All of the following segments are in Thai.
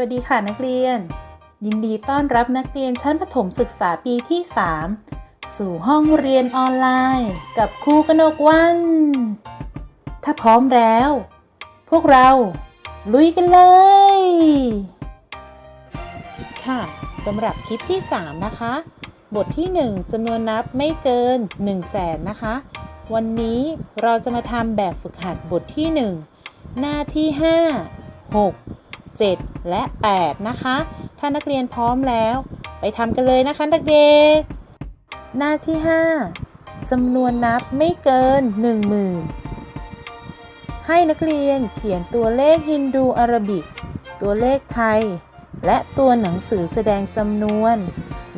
วัสดีค่ะนักเรียน ยินดีต้อนรับนักเรียนชั้นประถมศึกษาปีที่ 3 สู่ห้องเรียนออนไลน์ กับครูกนกวัน ถ้าพร้อมแล้ว พวกเรา ลุยกันเลย ค่ะสำหรับคลิปที่ 3 นะคะ บทที่ 1จำนวนนับไม่เกิน 1 0 0 0 0แสนนะคะ วันนี้เราจะมาทำแบบฝึกหัดบทที่ 1 หน้าที่ 5 6 7 และ 8 นะคะ ถ้านักเรียนพร้อมแล้ว ไปทำกันเลยนะคะนักเด็กหน้าที่ 5จำนวนนับไม่เกิน 10,000 ให้นักเรียนเขียนตัวเลขฮินดูอารบิก ตัวเลขไทย และตัวหนังสือแสดงจำนวน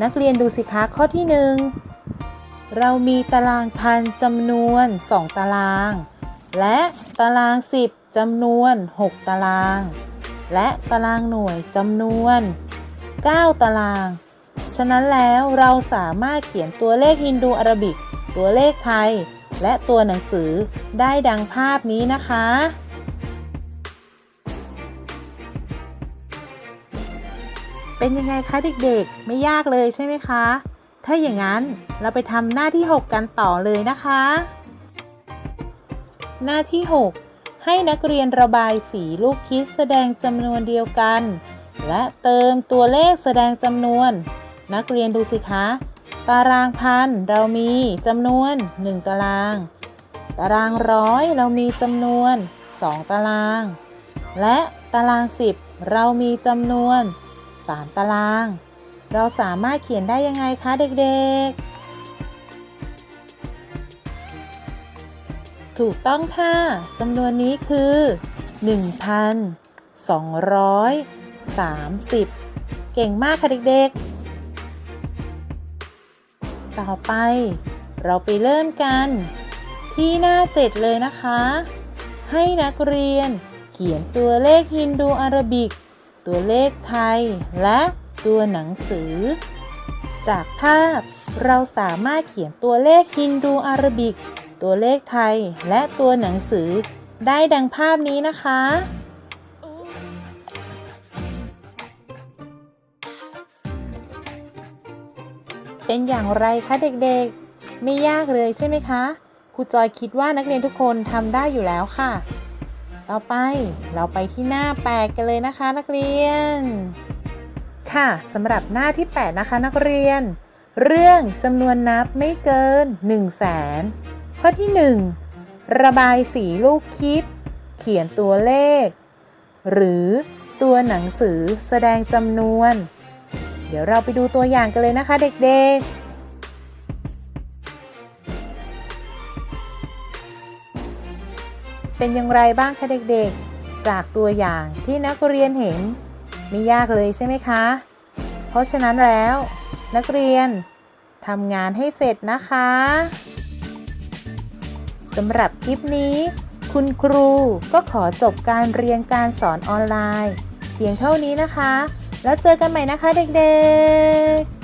นักเรียนดูสิคะข้อที่ 1 เรามีตารางพันจำนวน 2 ตาราง และตาราง 10จำนวน 6 ตาราง และตารางหน่วยจำนวน 9 ตาราง ฉะนั้นแล้วเราสามารถเขียนตัวเลขฮินดูอาราบิก ตัวเลขไทย และตัวหนังสือได้ดังภาพนี้นะคะเป็นยังไงคะเด็กๆ ไม่ยากเลยใช่ไหมคะ ถ้าอย่างนั้นเราไปทำหน้าที่ 6 กันต่อเลยนะคะ หน้าที่ 6 ให้นักเรียนระบายสีลูกคิดแสดงจำนวนเดียวกัน และเติมตัวเลขแสดงจำนวน นักเรียนดูสิคะ ตารางพันเรามีจำนวน 1 ตาราง ตารางร้อยเรามีจำนวน 2 ตาราง และตาราง 10 เรามีจำนวน 3 ตาราง เราสามารถเขียนได้ยังไงคะเด็กๆ ถูกต้องค่ะจำนวนนี้คือ 1,230 เก่งมากค่ะเด็กๆ ต่อไปเราไปเริ่มกัน ที่หน้า7เลยนะคะ ให้นักเรียนเขียนตัวเลขฮินดูอารบิก ตัวเลขไทย และตัวหนังสือ จากภาพเราสามารถเขียนตัวเลขฮินดูอารบิก ตัวเลขไทยและตัวหนังสือได้ดังภาพนี้นะคะ เป็นอย่างไรคะเด็กๆ ไม่ยากเลยใช่ไหมคะครูจอยคิดว่านักเรียนทุกคนทำได้อยู่แล้วค่ะ ต่อไปเราไปที่หน้า 8 กันเลยนะคะ นักเรียน ค่ะสำหรับหน้าที่ 8 นะคะนักเรียน เรื่องจำนวนนับไม่เกิน 1 0 0 0 0แสน ข้อที่ 1 ระบายสีลูกคิด เขียนตัวเลข หรือตัวหนังสือแสดงจำนวน เดี๋ยวเราไปดูตัวอย่างกันเลยนะคะเด็กๆเป็นอย่างไรบ้างคะเด็กๆ จากตัวอย่างที่นักเรียนเห็นไม่ยากเลยใช่ไหมคะ เพราะฉะนั้นแล้ว นักเรียนทำงานให้เสร็จนะคะ สำหรับคลิปนี้ คุณครูก็ขอจบการเรียนการสอนออนไลน์ เพียงเท่านี้นะคะ แล้วเจอกันใหม่นะคะเด็กๆ